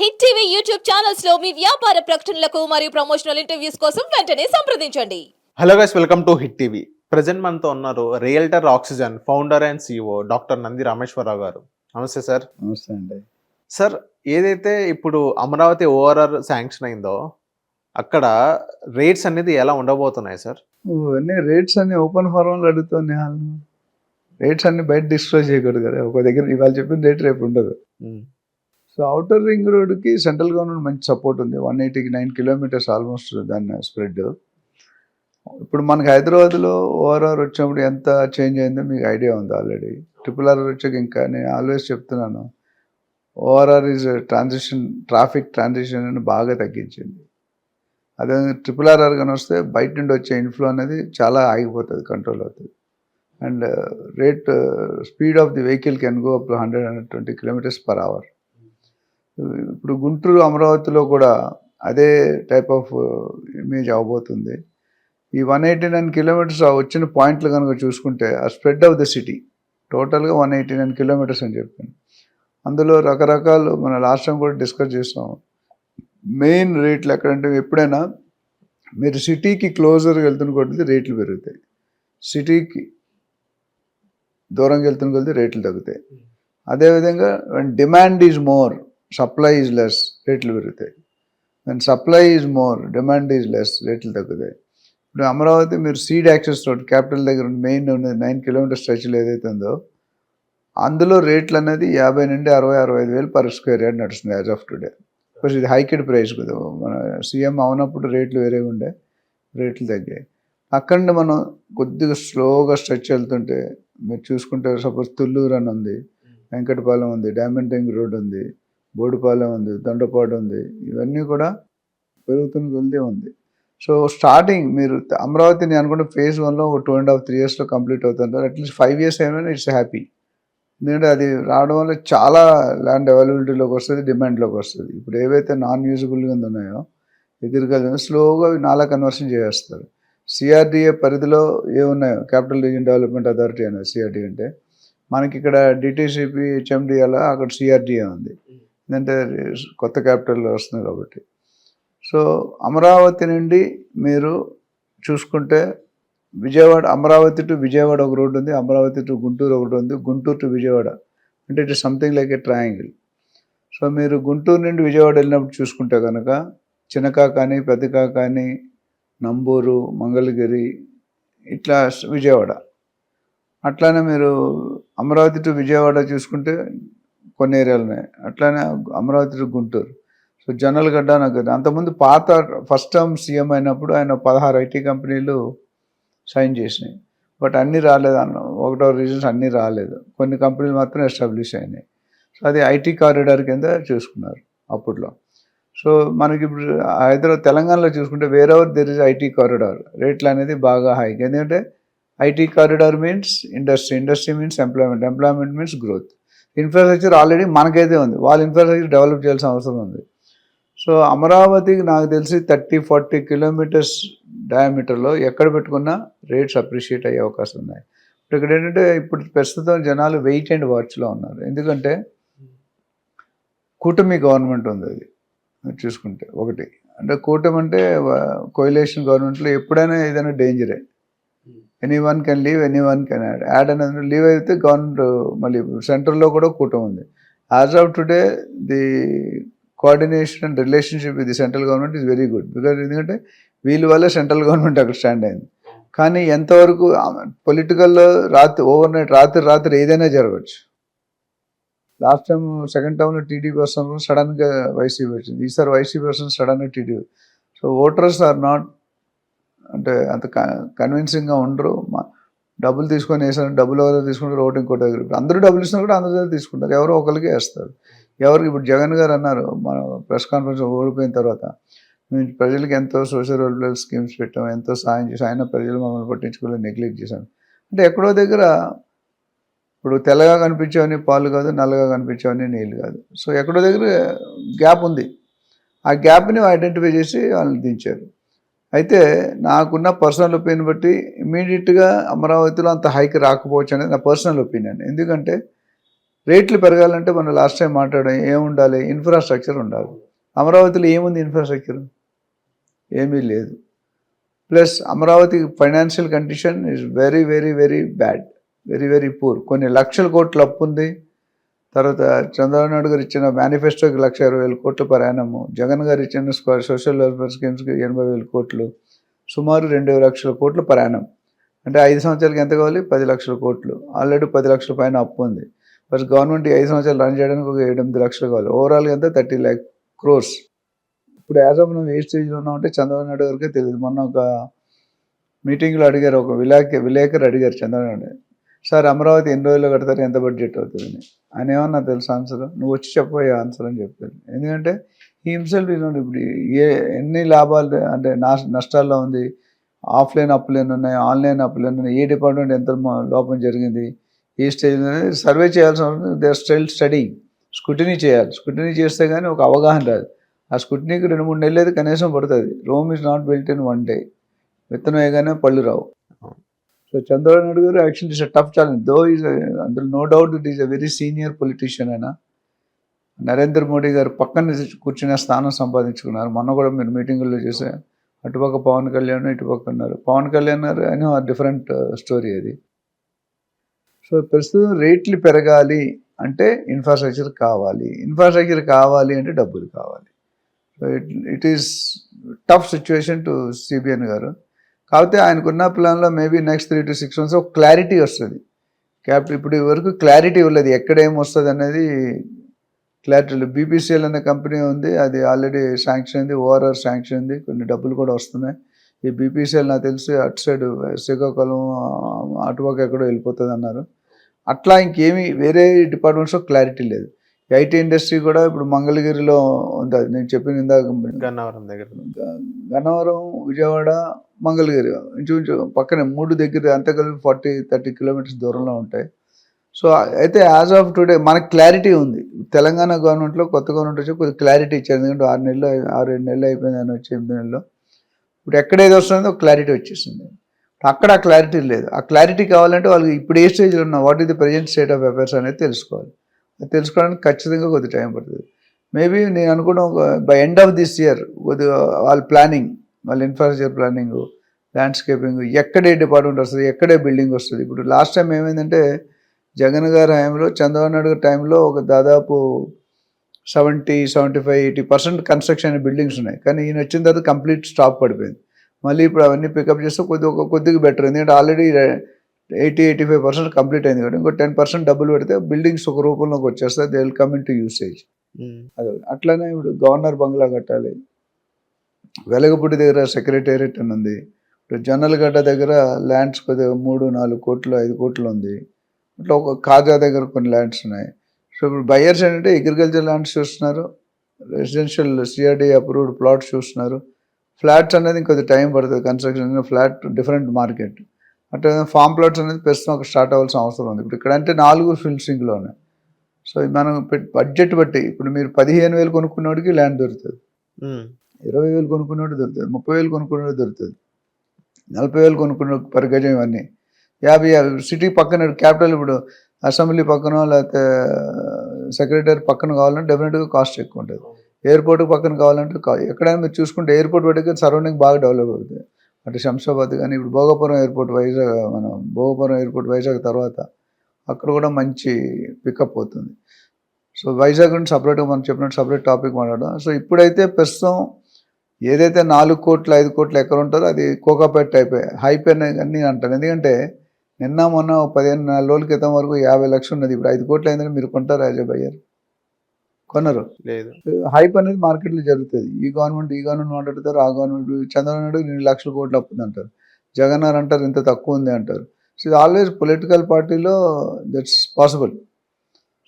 Hit TV YouTube ఛానల్స్లో మీ వ్యాపార ప్రకటనలకు మరియు ప్రమోషనల్ ఇంటర్వ్యూస్ కోసం వెంటనే సంప్రదించండి. Hello guys welcome to Hit TV present మనతో ఉన్నారు realtor oxygen founder and CEO doctor Nandi Rameshwararao గారు. నమస్తే సార్ నమస్తే అండి. సార్ ఏదైతే ఇప్పుడు అమరావతి ఓఆర్ఆర్ శాంక్షన్ అయిందో అక్కడ రేట్స్ అనేది ఎలా ఉండబోతున్నాయి సార్ అన్ని రేట్స్ అన్ని ఓపెన్ ఫారంలో అడుగుతాను రేట్స్ అన్ని బయట డిస్క్లోజ్ చేయకూడదు కదా. ఒక దగ్గర ఇవాళ చెప్పిన రేట్ రేపు ఉండదు. సో అవుటర్ రింగ్ రోడ్కి సెంట్రల్ గవర్నమెంట్ మంచి సపోర్ట్ ఉంది. వన్ ఎయిటీకి నైన్ కిలోమీటర్స్ ఆల్మోస్ట్ దాని స్ప్రెడ్. ఇప్పుడు మనకి హైదరాబాద్లో ఓఆర్ఆర్ వచ్చినప్పుడు ఎంత చేంజ్ అయిందో మీకు ఐడియా ఉంది ఆల్రెడీ. ట్రిపుల్ ఆర్ వచ్చాక ఇంకా నేను ఆల్వేస్ చెప్తున్నాను. ORR is transition traffic transition అని బాగా తగ్గించింది. అదే ట్రిపుల్ ఆర్ఆర్ కానీ వస్తే బయట నుండి వచ్చే ఇన్ఫ్లో అనేది చాలా ఆగిపోతుంది కంట్రోల్ అవుతుంది. And rate speed of the vehicle can go up hundred hundred twenty kilometres per hour. ఇప్పుడు గుంటూరు అమరావతిలో కూడా అదే టైప్ ఆఫ్ ఇమేజ్ అవబోతుంది. ఈ వన్ ఎయిటీ నైన్ కిలోమీటర్స్ వచ్చిన పాయింట్లు కనుక చూసుకుంటే ఆ స్ప్రెడ్ ఆఫ్ ద సిటీ టోటల్గా వన్ ఎయిటీ నైన్ కిలోమీటర్స్ అని చెప్పాను అందులో రకరకాలు మన లాస్ట్ టైం కూడా డిస్కస్ చేస్తాం మెయిన్ రేట్లు ఎక్కడంటే ఎప్పుడైనా మీరు సిటీకి క్లోజర్గా వెళ్తున్న కొద్ది రేట్లు పెరుగుతాయి. సిటీకి దూరంగా వెళ్తున్న కొద్ది రేట్లు తగ్గుతాయి. అదేవిధంగా demand is more supply is less రేట్లు పెరుగుతాయి. And supply is more demand is less రేట్లు తగ్గుతాయి. ఇప్పుడు అమరావతి మీరు సీడ్ యాక్సెస్ రోడ్ క్యాపిటల్ దగ్గర మెయిన్ నైన్ కిలోమీటర్ స్ట్రెచ్లో ఏదైతే ఉందో అందులో రేట్లు అనేది యాభై నుండి అరవై అరవై ఐదు వేలు పర్ స్క్వేర్ యార్డ్ నడుస్తుంది యాజ్ ఆఫ్ టుడే బికాస్ ఇది హైకెడ్ ప్రైస్ కదా మన సీఎం అవునప్పుడు రేట్లు వేరేగా ఉండే రేట్లు తగ్గాయి. అక్కడ మనం కొద్దిగా స్లోగా స్ట్రెచ్ వెళ్తుంటే మీరు చూసుకుంటే సపోజ్ తుళ్ళూరు అని ఉంది వెంకటపాలెం ఉంది డైమండ్ రింగ్ రోడ్ ఉంది బోడిపాలెం ఉంది దండపాడు ఉంది ఇవన్నీ కూడా పెరుగుతున్న వెళ్తే ఉంది. సో స్టార్టింగ్ మీరు అమరావతిని అనుకుంటే ఫేజ్ వన్లో ఒక టూ అండ్ హాఫ్ త్రీ ఇయర్స్లో కంప్లీట్ అవుతుంది అట్లీస్ట్ ఫైవ్ ఇయర్స్ అయినా ఇట్స్ హ్యాపీ ఎందుకంటే అది రావడం వల్ల చాలా ల్యాండ్ అవైలబిలిటీలోకి వస్తుంది డిమాండ్లోకి వస్తుంది. ఇప్పుడు ఏవైతే నాన్ యూజబుల్గా ఉన్నాయో ఎదురుగా స్లోగా నాలా కన్వర్షన్ చేస్తారు సిఆర్డిఏ పరిధిలో ఏమున్నాయో క్యాపిటల్ రీజన్ డెవలప్మెంట్ అథారిటీ అనేది సిఆర్డి అంటే మనకి ఇక్కడ డిటీసీపీ హెచ్ఎండిఏలా అక్కడ సిఆర్డిఏ ఉంది. ఎందుకంటే కొత్త క్యాపిటల్ వస్తుంది కాబట్టి. సో అమరావతి నుండి మీరు చూసుకుంటే విజయవాడ అమరావతి టు విజయవాడ ఒక రోడ్డు ఉంది అమరావతి టు గుంటూరు ఒకటి ఉంది గుంటూరు టు విజయవాడ. అంటే it something like a triangle so మీరు గుంటూరు నుండి విజయవాడ వెళ్ళినప్పుడు చూసుకుంటే కనుక చిన్నకా కానీ పెద్దకా కానీ నంబూరు మంగళగిరి ఇట్లా విజయవాడ. అట్లానే మీరు అమరావతి టు విజయవాడ చూసుకుంటే కొన్ని ఏరియాలు అట్లానే అమరావతి గుంటూరు. సో జనరల్ గడ్డ నాకు అంతకుముందు పాత ఫస్ట్ టర్మ్ సీఎం అయినప్పుడు ఆయన పదహారు ఐటీ కంపెనీలు సైన్ చేసినాయి. బట్ అన్నీ రాలేదు అన్న ఒకటో రీజన్స్ అన్నీ రాలేదు. కొన్ని కంపెనీలు మాత్రం ఎస్టాబ్లిష్ అయినాయి. సో అది ఐటీ కారిడార్ కింద చూసుకున్నారు అప్పట్లో. సో మనకి ఇప్పుడు హైదరాబాద్ తెలంగాణలో చూసుకుంటే wherever there is IT corridor. రేట్లు అనేది బాగా హై ఎందుకంటే IT corridor means industry industry means employment. Employment means growth. Infrastructure already మనకైతే ఉంది. వాళ్ళ ఇన్ఫ్రాస్ట్రక్చర్ డెవలప్ చేయాల్సిన అవసరం ఉంది. సో అమరావతికి నాకు తెలిసి థర్టీ ఫార్టీ కిలోమీటర్స్ డయామీటర్లో ఎక్కడ పెట్టుకున్నా రేట్స్ అప్రిషియేట్ అయ్యే అవకాశం ఉన్నాయి. ఇప్పుడు ఇక్కడ ఏంటంటే ఇప్పుడు ప్రస్తుతం జనాలు వెయిట్ అండ్ వాచ్లో ఉన్నారు. ఎందుకంటే కూటమి గవర్నమెంట్ ఉంది అది. చూసుకుంటే ఒకటి. అంటే కూటమి అంటే కోయిలేషన్ గవర్నమెంట్లో ఎప్పుడైనా ఏదైనా డేంజరే any one can leave any one can add add అనేది లీవ్ అయితే గవర్నమెంట్ మళ్ళీ సెంట్రల్లో కూడా కూటమి ఉంది. As of today the coordination and relationship with the central government is very good because ఎందుకంటే వీళ్ళ వల్ల సెంట్రల్ గవర్నమెంట్ అక్కడ స్టాండ్ అయింది. కానీ ఎంతవరకు పొలిటికల్లో రాత్రి ఓవర్ నైట్ రాత్రి రాత్రి ఏదైనా జరగవచ్చు. లాస్ట్ టైం సెకండ్ టైంలో టీడీపీ వస్తున్నప్పుడు సడన్గా వైసీపీ వచ్చింది. ఈసారి వైసీపీ వస్తుంది సడన్గా TDP so voters are not అంటే అంత కన్విన్సింగ్గా ఉండరు. మా డబ్బులు తీసుకొని వేసారు డబ్బులు ఎవరో తీసుకుంటారు ఓటు ఇంకోటి దగ్గర అందరూ డబ్బులు ఇస్తున్నా కూడా అందరి దగ్గర తీసుకుంటారు. ఎవరో ఒకరికి వేస్తారు. ఎవరికి ఇప్పుడు జగన్ గారు అన్నారు మన ప్రెస్ కాన్ఫరెన్స్ ఓడిపోయిన తర్వాత మేము ప్రజలకు ఎంతో సోషల్ వెల్ఫేర్ స్కీమ్స్ పెట్టాం ఎంతో సాయం చేసాం ఆయన ప్రజలు మమ్మల్ని పట్టించుకోలేదు నెగ్లెక్ట్ చేశాం అంటే ఎక్కడో దగ్గర ఇప్పుడు తెల్లగా కనిపించేవని పాలు కాదు నల్లగా కనిపించేవని నీళ్ళు కాదు. సో ఎక్కడో దగ్గర గ్యాప్ ఉంది. ఆ గ్యాప్ని ఐడెంటిఫై చేసి వాళ్ళని దించారు. అయితే నాకున్న పర్సనల్ ఒపీనియన్ బట్టి ఇమీడియట్గా అమరావతిలో అంత హైక్ రాకపోవచ్చు అనేది నా పర్సనల్ ఒపీనియన్ ఎందుకంటే రేట్లు పెరగాలంటే మనం లాస్ట్ టైం మాట్లాడడం ఏముండాలి? ఇన్ఫ్రాస్ట్రక్చర్ ఉండాలి. అమరావతిలో ఏముంది ఇన్ఫ్రాస్ట్రక్చర్ ఏమీ లేదు. Plus Amaravati financial condition is very very very bad very very poor కొన్ని లక్షల కోట్ల అప్పు ఉంది తర్వాత చంద్రబాబు నాయుడు గారు ఇచ్చిన మేనిఫెస్టోకి లక్ష ఇరవై వేల కోట్ల ప్రయాణము జగన్ గారు ఇచ్చిన స్క్వా- సోషల్ వెల్ఫేర్ స్కీమ్స్కి ఎనభై వేల కోట్లు సుమారు రెండు లక్షల కోట్ల ప్రయాణం. అంటే ఐదు సంవత్సరాలకి ఎంత కావాలి? పది లక్షల కోట్లు. ఆల్రెడీ పది లక్షల పైన అప్పు ఉంది. బట్ గవర్నమెంట్ ఐదు సంవత్సరాలు రన్ చేయడానికి ఒక ఎనిమిది లక్షలు కావాలి. ఓవరాల్గా ఎంత? థర్టీ ల్యాక్ క్రోర్స్. ఇప్పుడు యాజ్ ఆఫ్ మనం ఏ స్టేజ్లో ఉన్నామంటే చంద్రబాబు నాయుడు గారికి తెలియదు. మొన్న ఒక మీటింగ్లో అడిగారు ఒక విలేక విలేకరు అడిగారు చంద్రబాబు నాయుడు సార్ అమరావతి ఎన్ని రోజుల్లో కడతారు? ఎంత బడ్జెట్ అవుతుందని? ఆయన ఏమన్నా తెలుసు ఆన్సర్? నువ్వు వచ్చి చెప్పబోయే ఆన్సర్ అని చెప్పారు ఎందుకంటే ఈ హిమ్సెల్ఫ్ ఇప్పుడు ఏ ఎన్ని లాభాలు అంటే నష్టాల్లో ఉంది. ఆఫ్లైన్ అప్పులు ఎన్ని ఉన్నాయి? ఆన్లైన్ అప్పులు ఎన్ని ఉన్నాయి? ఏ డిపార్ట్మెంట్ ఎంత లోపం జరిగింది? ఏ స్టేజ్ సర్వే చేయాల్సిన అవసరం దే స్టైల్ స్టడీ స్కుటినీ చేయాలి. స్కూటినీ చేస్తే కానీ ఒక అవగాహన రాదు. ఆ స్కుటినీకి రెండు మూడు నెలలు అయితే కనీసం పడుతుంది. Rome is not built in one day విత్తనం వేయగానే పళ్ళు రావు. సో చంద్రబాబు నాయుడు గారు actually it's tough challenge though is అందులో no doubt it is a very senior politician అయినా నరేంద్ర మోడీ గారు పక్కన కూర్చునే స్థానం సంపాదించుకున్నారు. మొన్న కూడా మీరు మీటింగుల్లో చూసే అటుపక్క పవన్ కళ్యాణ్ ఇటుపక్క ఉన్నారు. పవన్ కళ్యాణ్ గారు అని డిఫరెంట్ స్టోరీ అది. సో ప్రస్తుతం రేట్లు పెరగాలి అంటే ఇన్ఫ్రాస్ట్రక్చర్ కావాలి. ఇన్ఫ్రాస్ట్రక్చర్ కావాలి అంటే డబ్బులు కావాలి. So it it is tough situation to CBN గారు. కాకపోతే ఆయనకున్న ప్లాన్లో maybe next three to six months ఒక క్లారిటీ వస్తుంది. క్యాపిటల్ ఇప్పుడు వరకు క్లారిటీ ఇవ్వలేదు ఎక్కడ ఏం వస్తుంది అనేది క్లారిటీ బీపీసీఎల్ అనే కంపెనీ ఉంది. అది ఆల్రెడీ శాంక్షన్ ఉంది ఓఆర్ఆర్ శాంక్షన్ ఉంది. కొన్ని డబ్బులు కూడా వస్తున్నాయి. ఈ బీపీసీఎల్ నాకు తెలిసి. అటు సైడ్ శ్రీకాకుళం ఆ, ఎక్కడో వెళ్ళిపోతుంది అన్నారు. అట్లా ఇంకేమీ వేరే డిపార్ట్మెంట్స్లో క్లారిటీ లేదు. ఐటీ ఇండస్ట్రీ కూడా ఇప్పుడు మంగళగిరిలో ఉంది అది నేను చెప్పిన ఇందాక గన్నవరం దగ్గర. గన్నవరం విజయవాడ మంగళగిరి ఇంచుమించు పక్కనే మూడు దగ్గర అంత కలిపి ఫార్టీ థర్టీ కిలోమీటర్స్ దూరంలో ఉంటాయి. సో అయితే యాజ్ ఆఫ్ టుడే మనకి క్లారిటీ ఉంది. తెలంగాణ గవర్నమెంట్లో కొత్త గవర్నమెంట్ వచ్చి కొద్దిగా క్లారిటీ ఇచ్చారు. ఎందుకంటే ఆరు నెలలు ఆరు ఏడు నెలలు అయిపోయింది అని వచ్చి ఎనిమిది నెలల్లో ఇప్పుడు ఎక్కడ ఏది వస్తుందో క్లారిటీ వచ్చేసింది. అక్కడ ఆ క్లారిటీ లేదు. ఆ క్లారిటీ కావాలంటే వాళ్ళకి ఇప్పుడు ఏ స్టేజ్లో ఉన్నా what is the present state of affairs అనేది తెలుసుకోవాలి. తెలుసుకోవడానికి ఖచ్చితంగా కొద్ది టైం పడుతుంది. మేబీ నేను అనుకున్న ఒక by end of this year కొద్దిగా వాళ్ళ ప్లానింగ్ వాళ్ళ ఇన్ఫ్రాస్ట్రక్చర్ ప్లానింగ్ ల్యాండ్స్కేపింగ్ ఎక్కడే డిపార్ట్మెంట్ వస్తుంది ఎక్కడే బిల్డింగ్ వస్తుంది. ఇప్పుడు లాస్ట్ టైం ఏమైందంటే జగన్ గారి హయాంలో చంద్రబాబు నాయుడు గారి టైంలో ఒక దాదాపు seventy seventy five eighty percent construction buildings ఉన్నాయి. కానీ ఈయన వచ్చిన తర్వాత కంప్లీట్ స్టాప్ పడిపోయింది. మళ్ళీ ఇప్పుడు అవన్నీ పికప్ చేస్తే కొద్ది ఒక కొద్దిగా బెటర్ ఎందుకంటే already eighty eighty five percent complete అయింది కాబట్టి ఇంకో టెన్ పర్సెంట్ డబ్బులు పెడితే బిల్డింగ్స్ ఒక రూపంలోకి వచ్చేస్తాయి they will come in to usage. Um. అదే అట్లనే ఇప్పుడు గవర్నర్ బంగ్లా కట్టాలి. వెలగపూడి దగ్గర సెక్రటేరియట్ అని ఉంది. ఇప్పుడు జొన్నలగడ్డ దగ్గర ల్యాండ్స్ కొద్దిగా మూడు నాలుగు కోట్లు ఐదు కోట్లు ఉంది. అట్లా ఒక కాజా దగ్గర కొన్ని ల్యాండ్స్ ఉన్నాయి. సో ఇప్పుడు బయర్స్ ఏంటంటే అగ్రికల్చర్ ల్యాండ్స్ చూస్తున్నారు. రెసిడెన్షియల్ సిఆర్డి అప్రూవ్డ్ ప్లాట్స్ చూస్తున్నారు. ఫ్లాట్స్ అనేది ఇంకొద్ది టైం పడుతుంది. Construction flat different market. అట్లా ఫామ్ ప్లాట్స్ అనేది ప్రస్తుతం ఒక స్టార్ట్ అవ్వాల్సిన అవసరం ఉంది. ఇప్పుడు ఇక్కడ అంటే నాలుగు ఫిల్సింగ్లో ఉన్నాయి సో మనం బడ్జెట్ బట్టి ఇప్పుడు మీరు పదిహేను వేలు కొనుక్కున్నోడికి ల్యాండ్ దొరుకుతుంది. ఇరవై వేలు కొనుక్కున్నోడు దొరుకుతుంది ముప్పై వేలు కొనుక్కున్నోడు దొరుకుతుంది నలభై వేలు కొనుక్కున్న పర్ గజం ఇవన్నీ. యాభై యాభై సిటీ పక్కన క్యాపిటల్ ఇప్పుడు అసెంబ్లీ పక్కన లేకపోతే సెక్రటరీ పక్కన కావాలంటే డెఫినెట్గా కాస్ట్ ఎక్కువ ఉంటుంది. ఎయిర్పోర్ట్ పక్కన కావాలంటే ఎక్కడైనా మీరు చూసుకుంటే ఎయిర్పోర్ట్ పెట్టుకుని సరౌండింగ్ బాగా డెవలప్ అవుతుంది అంటే శంషాబాద్ కానీ ఇప్పుడు భోగపురం ఎయిర్పోర్ట్ వైజాగ్ మన భోగపురం ఎయిర్పోర్ట్ వైజాగ్ తర్వాత అక్కడ కూడా మంచి పికప్ అవుతుంది. సో వైజాగ్ గురించి సపరేట్గా మనం చెప్పినట్టు సపరేట్ టాపిక్ మాట్లాడడం సో ఇప్పుడైతే ప్రస్తుతం ఏదైతే నాలుగు కోట్లు ఐదు కోట్లు ఎక్కడ ఉంటుందో అది కోకాపేట టైప్ హైప్ అని అన్నీ అంటారు ఎందుకంటే నిన్న మొన్న పదిహేను నాలుగు రోజుల క్రితం వరకు యాభై లక్షలు ఉన్నది. ఇప్పుడు ఐదు కోట్లు అయిందని మీరు కొంటారు అజయ్ బయ్యర్ కొనరు. లేదు. హైప్ అనేది మార్కెట్లో జరుగుతుంది. ఈ గవర్నమెంట్ ఈ గవర్నమెంట్ మాట్లాడతారు ఆ గవర్నమెంట్ చంద్రబాబు నాయుడు రెండు లక్షల కోట్లు అప్పుంది అంటారు. జగన్ అంటారు ఇంత తక్కువ ఉంది అంటారు. సో ఇది ఆల్వేస్ పొలిటికల్ పార్టీలో దట్స్ పాసిబుల్.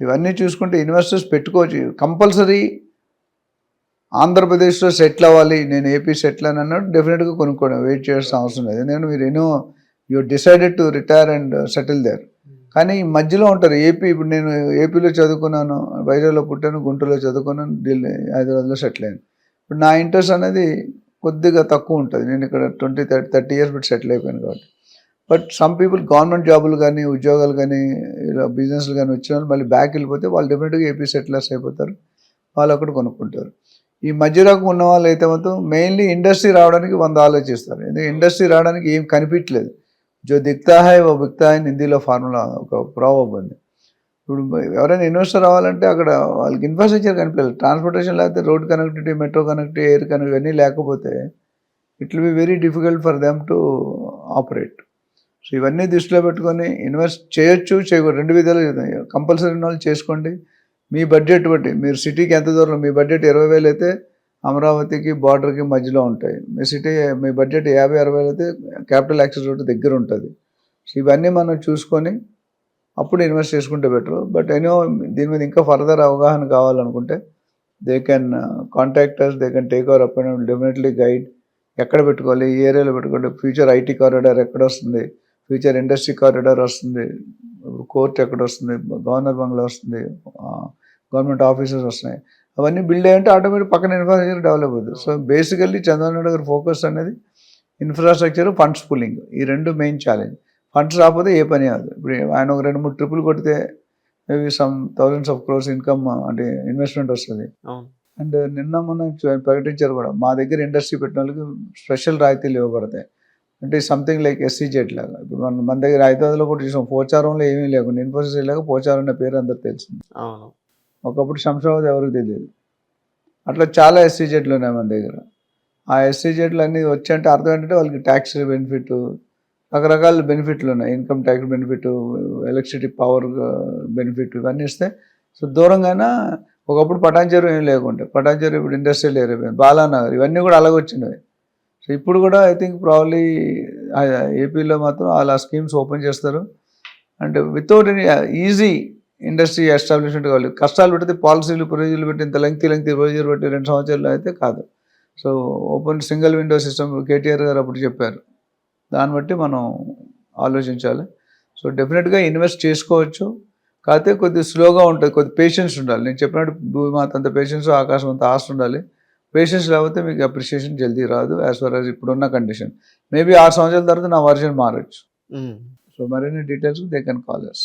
ఇవన్నీ చూసుకుంటే ఇన్వెస్టర్స్ పెట్టుకోవచ్చు. కంపల్సరీ ఆంధ్రప్రదేశ్లో సెటిల్ అవ్వాలి. నేను ఏపీ సెటిల్ అని అన్నాడు. డెఫినెట్గా కొనుక్కోవడం వెయిట్ చేయాల్సిన అవసరం లేదు. ఎందుకంటే మీరు ఎన్నో you decided to retire and settle there. కానీ ఈ మధ్యలో ఉంటారు. ఏపీ ఇప్పుడు నేను ఏపీలో చదువుకున్నాను వైజాగ్లో పుట్టాను గుంటూరులో చదువుకున్నాను ఢిల్లీ హైదరాబాద్లో సెటిల్ అయ్యాను. ఇప్పుడు నా ఇంట్రెస్ట్ అనేది కొద్దిగా తక్కువ ఉంటుంది. నేను ఇక్కడ ట్వంటీ థర్టీ థర్టీ ఇయర్స్ పెట్టి సెటిల్ అయిపోయాను కాబట్టి. బట్ సమ్ పీపుల్ గవర్నమెంట్ జాబులు కానీ ఉద్యోగాలు కానీ ఇలా బిజినెస్లు కానీ వచ్చిన వాళ్ళు మళ్ళీ బ్యాక్ వెళ్ళిపోతే వాళ్ళు డెఫినెట్గా ఏపీ సెటిలర్స్ అయిపోతారు. వాళ్ళు అక్కడ కొనుక్కుంటారు. ఈ మధ్య రకం ఉన్న వాళ్ళు అయితే మాత్రం మెయిన్లీ ఇండస్ట్రీ రావడానికి వంద ఆలోచిస్తారు. ఎందుకంటే ఇండస్ట్రీ రావడానికి ఏం కనిపించలేదు జో దిక్తా హై ఓ బిక్తా హై హిందీలో ఫార్ములా ఒక ప్రాబ్ ఉంది ఇప్పుడు ఎవరైనా ఇన్వెస్టర్ రావాలంటే అక్కడ వాళ్ళకి ఇన్ఫ్రాస్ట్రక్చర్ కనిపించాలి ట్రాన్స్పోర్టేషన్ లేకపోతే road connectivity metro connectivity air connect ఇవన్నీ లేకపోతే it will be very difficult for them to operate so ఇవన్నీ దృష్టిలో పెట్టుకొని ఇన్వెస్ట్ చేయొచ్చు చేయకూడదు. రెండు విధాలు కంపల్సరీ వాళ్ళు చేసుకోండి. మీ బడ్జెట్ బట్టి మీరు సిటీకి ఎంత దూరం మీ బడ్జెట్ ఇరవై వేలు అయితే అమరావతికి బార్డర్కి మధ్యలో ఉంటాయి. మీ సిటీ మీ బడ్జెట్ యాభై అరవై అయితే క్యాపిటల్ యాక్సెస్ రోడ్ దగ్గర ఉంటుంది. సో ఇవన్నీ మనం చూసుకొని అప్పుడు ఇన్వెస్ట్ చేసుకుంటే బెటర్. బట్ ఎనో దీని మీద ఇంకా ఫర్దర్ అవగాహన కావాలనుకుంటే they can contactors they can take our up and definitely guide ఎక్కడ పెట్టుకోవాలి ఈ ఏరియాలో పెట్టుకోవాలి. ఫ్యూచర్ ఐటీ కారిడార్ ఎక్కడ వస్తుంది? ఫ్యూచర్ ఇండస్ట్రీ కారిడార్ వస్తుంది. కోర్ట్ ఎక్కడ వస్తుంది? గవర్నర్ బంగ్లా వస్తుంది. గవర్నమెంట్ ఆఫీసెస్ వస్తున్నాయి. అవన్నీ బిల్డ్ అయ్యంటే ఆటోమేటిక్ పక్కన ఇన్ఫ్రాస్ట్రక్చర్ డెవలప్ అవుతుంది సో బేసికల్లీ చంద్రబాబు గారి ఫోకస్ అనేది ఇన్ఫ్రాస్ట్రక్చర్ ఫండ్స్ పుల్లింగ్ ఈ రెండు మెయిన్ ఛాలెంజ్ ఫండ్స్ రాకపోతే ఏ పని కాదు ఇప్పుడు ఆయన ఒక రెండు మూడు ట్రిపుల్ కొడితే maybe some thousands of crores income అంటే ఇన్వెస్ట్మెంట్ వస్తుంది. అండ్ నిన్న మనం చూ- ప్రకటించారు కూడా మా దగ్గర ఇండస్ట్రీ పెట్టిన వాళ్ళకి స్పెషల్ రాయితీలు ఇవ్వబడతాయి. అంటే సంథింగ్ లైక్ ఎస్సీజెడ్ లాగా. ఇప్పుడు మన మన దగ్గర హైదరాబాద్లో కూడా చూసాం పోచారంలో ఏమీ లేకుండా ఇన్ఫోసిస్ లేక పోచారం అనే పేరు అందరు తెలిసింది. అవును. ఒకప్పుడు శంషాబాద్ ఎవరికి తెలియదు అట్లా చాలా ఎస్సీజెట్లు ఉన్నాయి మన దగ్గర. ఆ ఎస్సీజెట్లు అన్నీ వచ్చాయంటే అర్థం ఏంటంటే వాళ్ళకి ట్యాక్స్ బెనిఫిట్ రకరకాల బెనిఫిట్లు ఉన్నాయి. Income tax benefit electricity power benefit ఇవన్నీ ఇస్తే సో దూరంగానే ఒకప్పుడు పటాన్చెరు ఏం లేకుంటే పటాన్చెరు ఇప్పుడు ఇండస్ట్రియల్ ఏరియా అయిపోయింది బాలానగర్ ఇవన్నీ కూడా అలాగొచ్చినవి సో ఇప్పుడు కూడా ఐ థింక్ ప్రాబ్లీ ఏపీలో మాత్రం అలా స్కీమ్స్ ఓపెన్ చేస్తారు. And without any easy industry establishment కావాలి. కష్టాలు పెడితే పాలసీలు ప్రొసీజర్లు పెట్టి ఇంత లెంగ్తీ లెంగ్తీ ప్రొసీజర్ పెట్టి రెండు సంవత్సరాలు అయితే కాదు. So open single window system KTR గారు అప్పుడు చెప్పారు. దాన్ని బట్టి మనం ఆలోచించాలి. సో డెఫినెట్గా ఇన్వెస్ట్ చేసుకోవచ్చు. కాకపోతే కొద్ది స్లోగా ఉంటుంది. కొద్ది పేషెన్స్ ఉండాలి. నేను చెప్పినట్టు భూమాత అంత పేషెన్స్ ఆకాశం అంత ఆస్తి ఉండాలి. పేషెన్స్ లేకపోతే మీకు అప్రిషియేషన్ జల్దీ రాదు యాజ్ ఫర్ యాజ్ ఇప్పుడున్న కండిషన్ మేబీ ఆరు సంవత్సరాల తర్వాత నా వర్షన్ మారచ్చు. సో మరిన్ని details they can call us